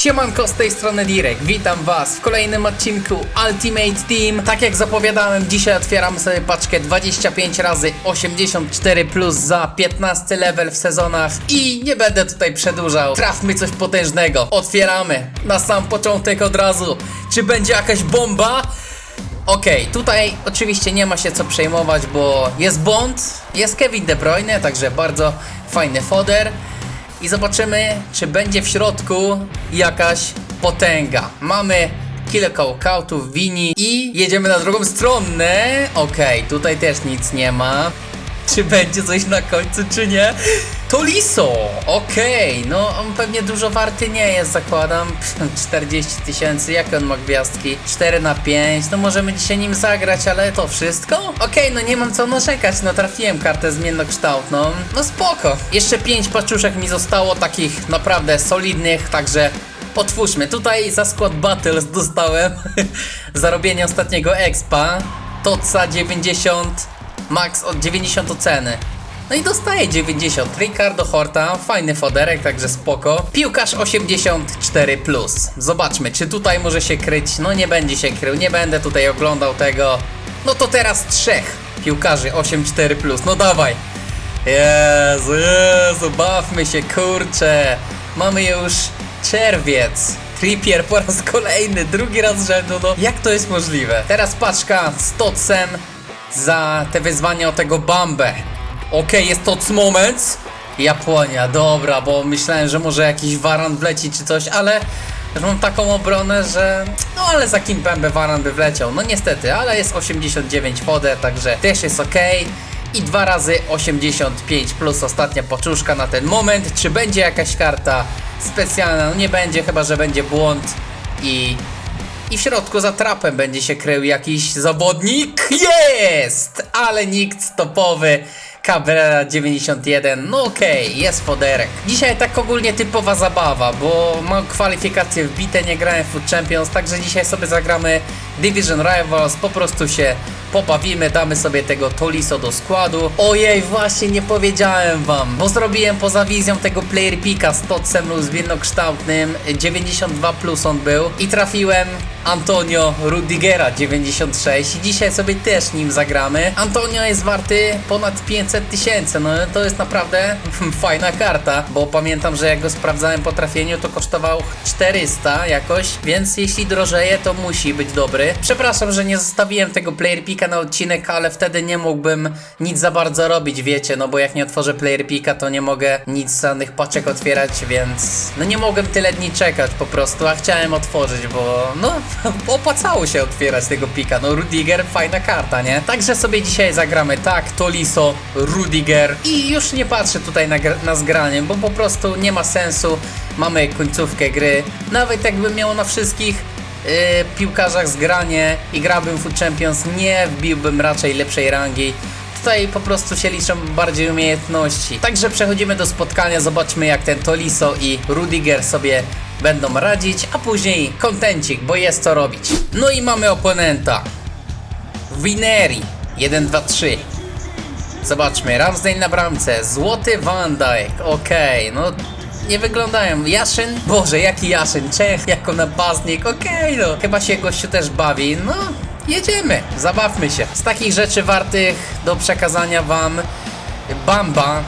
Siemanko z tej strony Direk, witam was w kolejnym odcinku Ultimate Team. Tak jak zapowiadałem, dzisiaj otwieram sobie paczkę 25 razy 84 plus za 15 level w sezonach I nie będę tutaj przedłużał, trafmy coś potężnego. Otwieramy, na sam początek od razu. Czy będzie jakaś bomba? Okej, tutaj oczywiście nie ma się co przejmować, bo jest Bond, jest Kevin De Bruyne, także bardzo fajny foder. I zobaczymy, czy będzie w środku jakaś potęga. Mamy kilka walkoutów, wini i jedziemy na drugą stronę. Okej, tutaj też nic nie ma. Czy będzie coś na końcu, czy nie? To Liso! Okej, no on pewnie dużo warty nie jest, zakładam. 40 tysięcy, jakie on ma gwiazdki? 4 na 5, no możemy dzisiaj nim zagrać, ale to wszystko? Okej, no nie mam co narzekać, no trafiłem kartę zmiennokształtną. No spoko. Jeszcze 5 paczuszek mi zostało, takich naprawdę solidnych, także otwórzmy. Tutaj za skład Battles dostałem zarobienie ostatniego expa. Toca 90, max od 90 oceny. No i dostaje 90. Ricardo Horta, fajny foderek, także spoko. Piłkarz 84. Zobaczmy, czy tutaj może się kryć. No nie będzie się krył, nie będę tutaj oglądał tego. No to teraz trzech piłkarzy 84. No dawaj. Jezu, Jezu, bawmy się, kurczę. Mamy już czerwiec. Trippier po raz kolejny, drugi raz rzędu, no jak to jest możliwe? Teraz paczka z Totsem za te wyzwania o tego Bambę. Okej, jest Tots Moments. Japonia, dobra, bo myślałem, że może jakiś waran wleci czy coś, ale mam taką obronę, że no ale za kim Bambę waran by wleciał. No niestety, ale jest 89 foder, także też jest ok. I dwa razy 85 plus ostatnia poczuszka na ten moment. Czy będzie jakaś karta specjalna? No nie będzie, chyba że będzie błąd i i w środku za trapem będzie się krył jakiś zawodnik. Jest! Ale nikt topowy. Cabrera 91, no okej, jest foderek. Dzisiaj tak ogólnie typowa zabawa, bo mam kwalifikacje wbite, nie grałem w Food Champions, także dzisiaj sobie zagramy Division Rivals, po prostu się pobawimy, damy sobie tego Toliso do składu. Ojej, właśnie nie powiedziałem wam, bo zrobiłem poza wizją tego player picka z Totsem lub z jednokształtnym, 92 plus on był i trafiłem Antonio Rudigera 96 i dzisiaj sobie też nim zagramy. Antonio jest warty ponad 500 tysięcy, no to jest naprawdę fajna karta, bo pamiętam, że jak go sprawdzałem po trafieniu to kosztował 400 jakoś, więc jeśli drożeje to musi być dobry. Przepraszam, że nie zostawiłem tego player picka na odcinek, ale wtedy nie mógłbym nic za bardzo robić, wiecie, no bo jak nie otworzę player picka to nie mogę nic żadnych paczek otwierać, więc no nie mogłem tyle dni czekać po prostu, a chciałem otworzyć, bo no opłacało się otwierać tego pika. No Rudiger, fajna karta, nie? Także sobie dzisiaj zagramy tak, Toliso, Rudiger i już nie patrzę tutaj na, na zgranie, bo po prostu nie ma sensu. Mamy końcówkę gry. Nawet jakbym miał na wszystkich yy, piłkarzach zgranie i grałbym Food Champions, nie wbiłbym raczej lepszej rangi. Tutaj po prostu się liczą bardziej umiejętności. Także przechodzimy do spotkania, zobaczmy jak ten Toliso i Rudiger sobie będą radzić, a później kontencik, bo jest co robić. No i mamy oponenta. Wineri 1, 2, 3. Zobaczmy, Ramsdale na bramce, Złoty Van Dijk, okej, no nie wyglądają. Jaszyn? Boże, jaki Jaszyn? Czech jako napastnik, okej no. Chyba się gościu też bawi, no jedziemy, zabawmy się. Z takich rzeczy wartych do przekazania wam Bamba,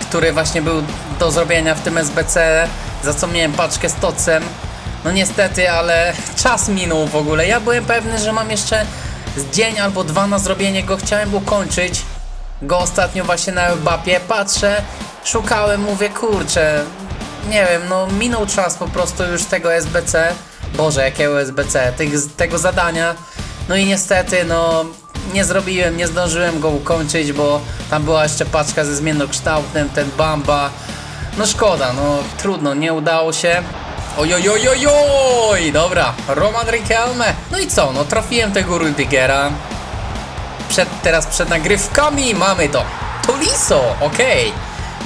który właśnie był do zrobienia w tym SBC, za co miałem paczkę z tocem. No niestety, ale czas minął w ogóle. Ja byłem pewny, że mam jeszcze dzień albo dwa na zrobienie go. Chciałem ukończyć go ostatnio właśnie na Mbappie. Patrzę, szukałem, mówię, kurczę, nie wiem, no minął czas po prostu już tego SBC. Boże, jakiego SBC, tych, tego zadania. No i niestety, no nie zrobiłem, nie zdążyłem go ukończyć, bo tam była jeszcze paczka ze zmiennokształtnym, ten Bamba. No szkoda, no trudno, nie udało się. Ojojojojoj, dobra, Roman Riquelme. No i co, no trafiłem tego Rudigera. Przed, teraz przed nagrywkami mamy to. Toliso, okej.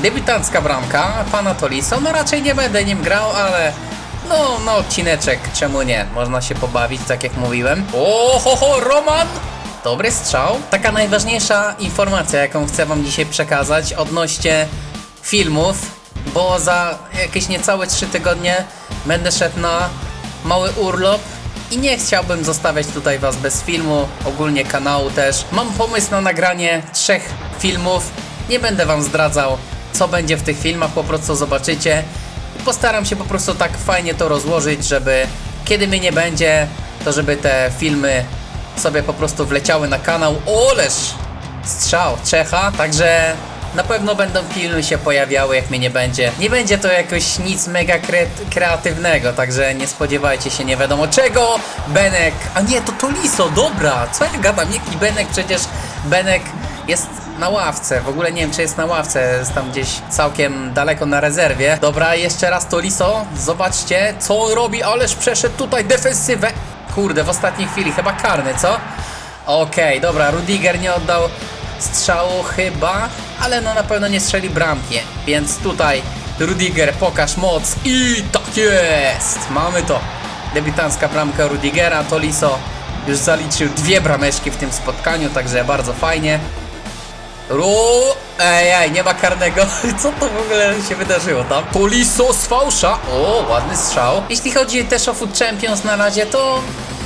Debiutancka bramka, pana Toliso. No raczej nie będę nim grał, ale no, no odcineczek, czemu nie? Można się pobawić, tak jak mówiłem. O, ho, ho, Roman! Dobry strzał. Taka najważniejsza informacja, jaką chcę wam dzisiaj przekazać odnośnie filmów, bo za jakieś niecałe 3 tygodnie będę szedł na mały urlop i nie chciałbym zostawiać tutaj was bez filmu, ogólnie kanału też. Mam pomysł na nagranie trzech filmów. Nie będę wam zdradzał, co będzie w tych filmach, po prostu zobaczycie. Postaram się po prostu tak fajnie to rozłożyć, żeby kiedy mnie nie będzie, to żeby te filmy sobie po prostu wleciały na kanał. Oleż! Strzał Czecha, także na pewno będą filmy się pojawiały, jak mnie nie będzie. Nie będzie to jakoś nic mega kre kreatywnego, także nie spodziewajcie się nie wiadomo czego. Benek, a nie, to Toliso, dobra, co ja gadam, jaki Benek, przecież Benek jest na ławce, w ogóle nie wiem czy jest na ławce, jest tam gdzieś całkiem daleko na rezerwie. Dobra, jeszcze raz Toliso, zobaczcie co on robi, ależ przeszedł tutaj defensywę. Kurde, w ostatniej chwili chyba karny, co? Okej, dobra, Rudiger nie oddał strzału chyba, ale no na pewno nie strzeli bramki, więc tutaj Rudiger pokaż moc i tak jest, mamy to. Debiutancka bramka Rudigera, Toliso już zaliczył dwie brameczki w tym spotkaniu, także bardzo fajnie. Ru... Ej, ej, nie ma karnego. Co to w ogóle się wydarzyło tam? Poliso z fałsza. O, ładny strzał. Jeśli chodzi też o Food Champions na razie, to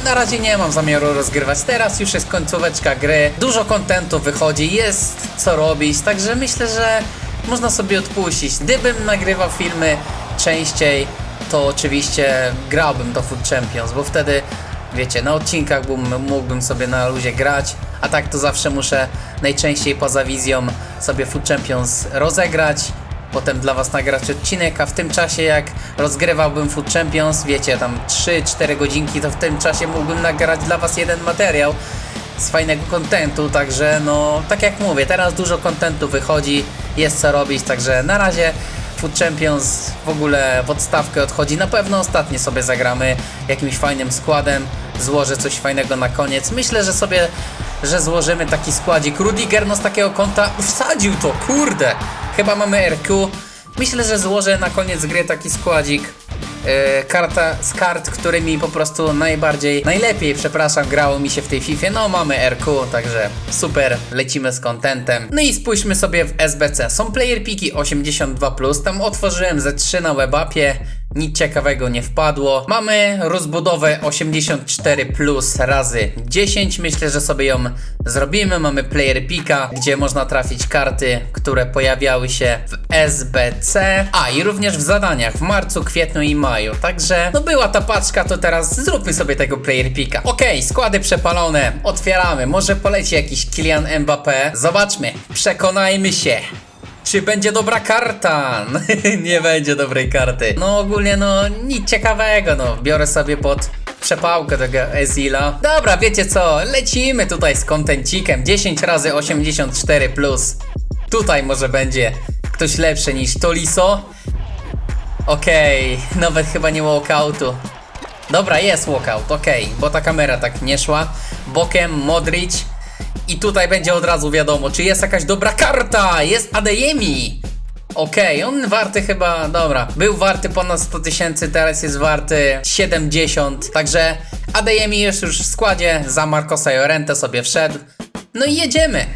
na razie nie mam zamiaru rozgrywać. Teraz już jest końcóweczka gry. Dużo kontentu wychodzi, jest co robić, także myślę, że można sobie odpuścić. Gdybym nagrywał filmy częściej, to oczywiście grałbym do Food Champions, bo wtedy wiecie, na odcinkach bym, mógłbym sobie na luzie grać, a tak to zawsze muszę najczęściej poza wizją sobie Food Champions rozegrać, potem dla was nagrać odcinek, a w tym czasie jak rozgrywałbym Food Champions, wiecie, tam 3-4 godzinki, to w tym czasie mógłbym nagrać dla was jeden materiał z fajnego kontentu, także no, tak jak mówię, teraz dużo kontentu wychodzi, jest co robić, także na razie Food Champions w ogóle w odstawkę odchodzi. Na pewno ostatnie sobie zagramy jakimś fajnym składem. Złożę coś fajnego na koniec. Myślę, że sobie, że złożymy taki składzik. Rudiger no z takiego konta wsadził to, kurde. Chyba mamy RQ. Myślę, że złożę na koniec gry taki składzik. Yy, karta z kart, którymi po prostu najbardziej, najlepiej, przepraszam, grało mi się w tej FIFA. No mamy RQ, także super, lecimy z kontentem. No i spójrzmy sobie w SBC. Są player piki 82+, tam otworzyłem ze 3 na webapie. Nic ciekawego nie wpadło. Mamy rozbudowę 84 plus razy 10. Myślę, że sobie ją zrobimy. Mamy player pika, gdzie można trafić karty, które pojawiały się w SBC. A i również w zadaniach w marcu, kwietniu i maju. Także no była ta paczka, to teraz zróbmy sobie tego player pika. Okej, składy przepalone. Otwieramy. Może poleci jakiś Kylian Mbappé. Zobaczmy. Przekonajmy się. Czy będzie dobra karta? nie będzie dobrej karty. No ogólnie no nic ciekawego, no. Biorę sobie pod przepałkę tego Ezila. Dobra, wiecie co? Lecimy tutaj z kontencikiem. 10 razy 84 plus. Tutaj może będzie ktoś lepszy niż Toliso. Okej, nawet chyba nie walkoutu. Dobra, jest walkout, okej, bo ta kamera tak nie szła. Bokiem Modric. I tutaj będzie od razu wiadomo, czy jest jakaś dobra karta. Jest Adeyemi. Okej, on warty chyba, dobra, był warty ponad 100 tysięcy, teraz jest warty 70, także Adeyemi jest już w składzie, za Marcosa Jorente sobie wszedł, no i jedziemy.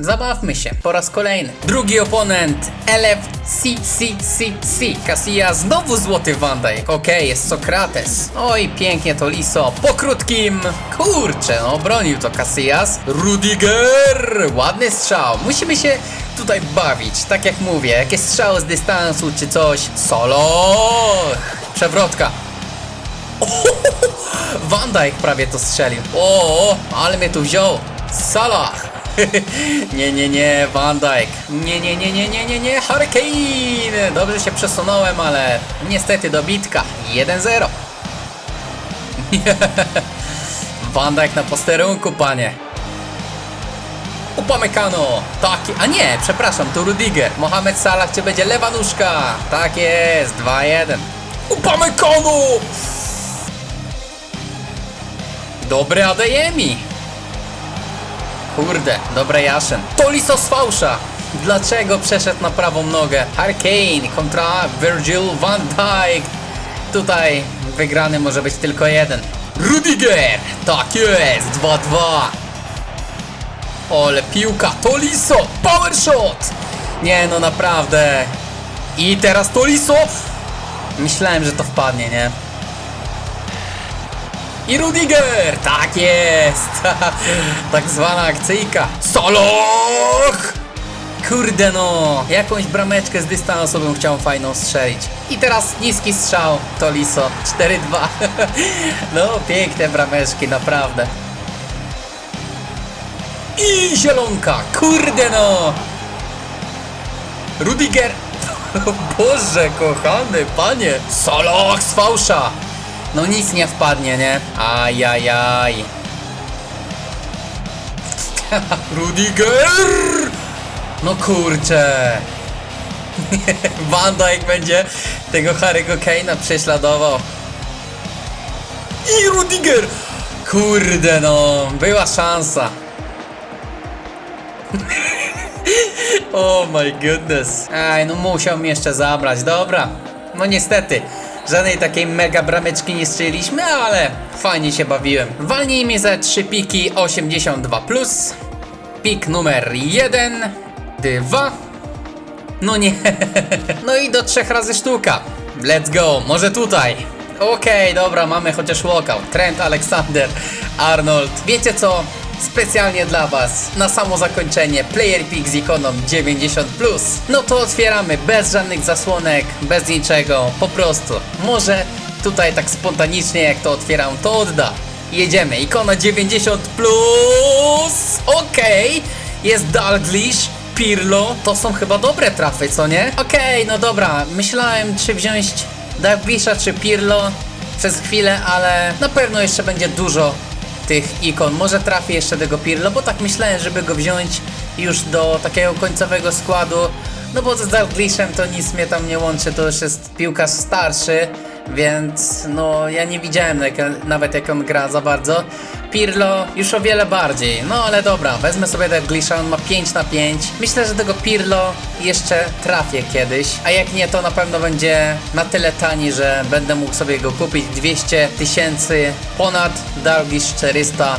Zabawmy się po raz kolejny. Drugi oponent LFCCCC. Casilla znowu złoty Van. Okej, jest Sokrates. Oj, pięknie to Liso. Po krótkim. Kurczę, no bronił to Casillas. Rudiger. Ładny strzał. Musimy się tutaj bawić. Tak jak mówię, jakieś strzały z dystansu czy coś. Solo. Przewrotka. Van Dijk prawie to strzelił. O, ale mnie tu wziął. Salah. nie, nie, nie, Van Dijk. Nie, nie, nie, nie, nie, nie, nie, Hurricane. Dobrze się przesunąłem, ale niestety dobitka. 1-0. Van Dijk na posterunku, panie. Upamecano. Taki, a nie, przepraszam, to Rudiger. Mohamed Salah, czy będzie lewa nóżka? Tak jest, 2-1. Upamecano! Dobry Adeyemi. Kurde, dobre Jaszen. Toliso z fałsza. Dlaczego przeszedł na prawą nogę? Hurricane kontra Virgil van Dijk. Tutaj wygrany może być tylko jeden. Rudiger! Tak jest! 2-2. Ole piłka, Toliso! Power shot! Nie no naprawdę. I teraz Toliso! Myślałem, że to wpadnie, nie? I Rudiger! Tak jest! tak zwana akcyjka. Soloch! Kurde no, jakąś brameczkę z dystansu bym chciał fajną strzelić. I teraz niski strzał, to liso, 4-2. no, piękne brameczki, naprawdę. I zielonka, kurde no! Rudiger! Boże, kochany panie! Soloch z fałsza! No nic nie wpadnie, nie? Ajajaj. Rudiger! No kurczę. Van Dijk będzie tego Harry'ego Kane'a prześladował. I Rudiger! Kurde no, była szansa. oh my goodness. Aj, no musiał mi jeszcze zabrać, dobra. No niestety, żadnej takiej mega brameczki nie strzeliliśmy, ale fajnie się bawiłem. Walnijmy ze 3 piki 82+. Plus. Pik numer 1, 2. No nie. No i do trzech razy sztuka. Let's go, może tutaj. Okej, dobra, mamy chociaż walkout. Trent Alexander, Arnold. Wiecie co? Specjalnie dla Was, na samo zakończenie, Player Pick z ikoną 90+. No to otwieramy bez żadnych zasłonek, bez niczego, po prostu. Może tutaj tak spontanicznie jak to otwieram, to odda. Jedziemy, ikona 90+. Okej, jest Dalglish, Pirlo, to są chyba dobre trafy, co nie? Okej, no dobra, myślałem czy wziąć Dalglisha czy Pirlo przez chwilę, ale na pewno jeszcze będzie dużo tych ikon. Może trafię jeszcze tego Pirlo, bo tak myślałem, żeby go wziąć już do takiego końcowego składu. No bo z Dalglishem to nic mnie tam nie łączy, to już jest piłkarz starszy, więc no ja nie widziałem nawet jak on gra za bardzo. Pirlo już o wiele bardziej, no ale dobra, wezmę sobie Dalglisha, on ma 5 na 5. Myślę, że tego Pirlo jeszcze trafię kiedyś, a jak nie, to na pewno będzie na tyle tani, że będę mógł sobie go kupić 200 tysięcy ponad, Dalglish 400.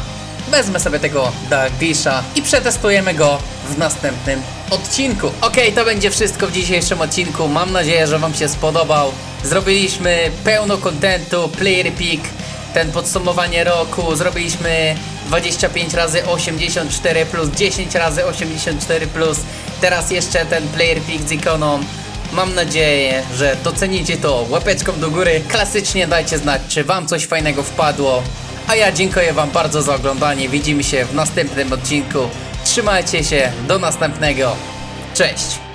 Wezmę sobie tego Dalglisha i przetestujemy go w następnym odcinku. Okej, to będzie wszystko w dzisiejszym odcinku. Mam nadzieję, że Wam się spodobał. Zrobiliśmy pełno kontentu, player pick, ten podsumowanie roku. Zrobiliśmy 25 razy 84 plus 10 razy 84 plus. Teraz jeszcze ten player pick z ikoną. Mam nadzieję, że docenicie to łapeczką do góry. Klasycznie dajcie znać, czy Wam coś fajnego wpadło. A ja dziękuję Wam bardzo za oglądanie. Widzimy się w następnym odcinku. Trzymajcie się, do następnego. Cześć!